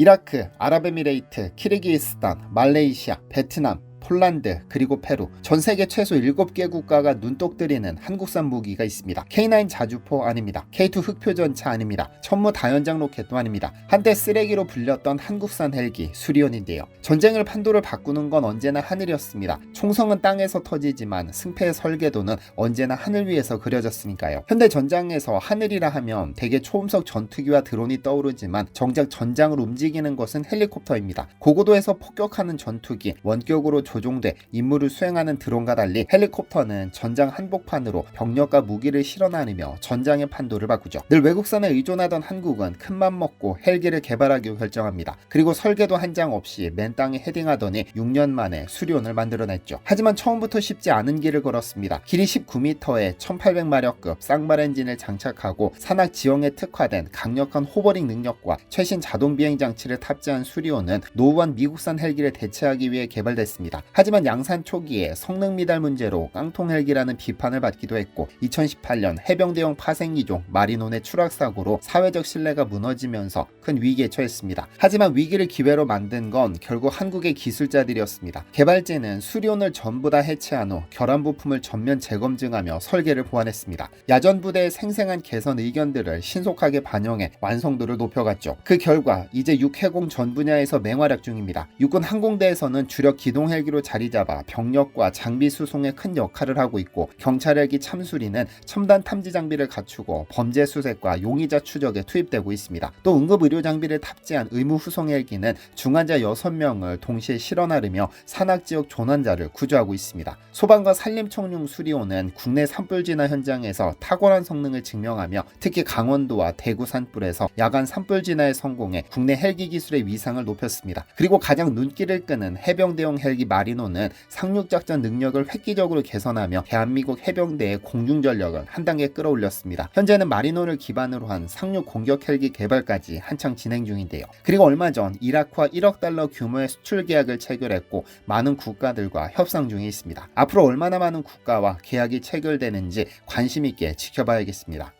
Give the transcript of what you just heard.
이라크, 아랍에미레이트, 키르기스탄, 말레이시아, 베트남, 폴란드 그리고 페루 전 세계 최소 7개 국가가 눈독 들이는 한국산 무기가 있습니다. K9 자주포 아닙니다. K2 흑표 전차 아닙니다. 천무 다연장 로켓도 아닙니다. 한때 쓰레기로 불렸던 한국산 헬기 수리온인데요. 전쟁을 판도를 바꾸는 건 언제나 하늘이었습니다. 총성은 땅에서 터지지만 승패의 설계도는 언제나 하늘 위에서 그려졌으니까요. 현대 전장에서 하늘이라 하면 대개 초음속 전투기와 드론이 떠오르지만 정작 전장을 움직이는 것은 헬리콥터입니다. 고고도에서 폭격하는 전투기, 원격으로 조종돼 임무를 수행하는 드론과 달리 헬리콥터는 전장 한복판으로 병력과 무기를 실어 나르며 전장의 판도를 바꾸죠. 늘 외국산에 의존하던 한국은 큰맘 먹고 헬기를 개발하기로 결정합니다. 그리고 설계도 한 장 없이 맨 땅에 헤딩하더니 6년 만에 수리온을 만들어냈죠. 하지만 처음부터 쉽지 않은 길을 걸었습니다. 길이 19m에 1800마력급 쌍발 엔진을 장착하고 산악 지형에 특화된 강력한 호버링 능력과 최신 자동 비행 장치를 탑재한 수리온은 노후한 미국산 헬기를 대체하기 위해 개발됐습니다. 하지만 양산 초기에 성능 미달 문제로 깡통 헬기라는 비판을 받기도 했고 2018년 해병대용 파생기종 마리논의 추락 사고로 사회적 신뢰가 무너지면서 큰 위기에 처했습니다. 하지만 위기를 기회로 만든 건 결국 한국의 기술자들이었습니다. 개발진은 수리온을 전부 다 해체한 후 결함 부품을 전면 재검증하며 설계를 보완했습니다. 야전 부대의 생생한 개선 의견들을 신속하게 반영해 완성도를 높여갔죠. 그 결과 이제 육해공 전 분야에서 맹활약 중입니다. 육군 항공대에서는 주력 기동 헬기 로 자리 잡아 병력과 장비 수송에 큰 역할을 하고 있고 경찰 헬기 참수리는 첨단 탐지 장비를 갖추고 범죄 수색과 용의자 추적에 투입되고 있습니다. 또 응급 의료 장비를 탑재한 의무 후송 헬기는 중환자 6명을 동시에 실어 나르며 산악 지역 조난자를 구조하고 있습니다. 소방과 산림청룡 수리호는 국내 산불 진화 현장에서 탁월한 성능을 증명하며 특히 강원도와 대구 산불에서 야간 산불 진화에 성공해 국내 헬기 기술의 위상을 높였습니다. 그리고 가장 눈길을 끄는 해병대용 헬기 마리노는 상륙작전 능력을 획기적으로 개선하며 대한민국 해병대의 공중 전력을 한 단계 끌어올렸습니다. 현재는 마리노를 기반으로 한 상륙 공격 헬기 개발까지 한창 진행 중인데요. 그리고 얼마 전 이라크와 1억 달러 규모의 수출 계약을 체결했고 많은 국가들과 협상 중에 있습니다. 앞으로 얼마나 많은 국가와 계약이 체결되는지 관심 있게 지켜봐야겠습니다.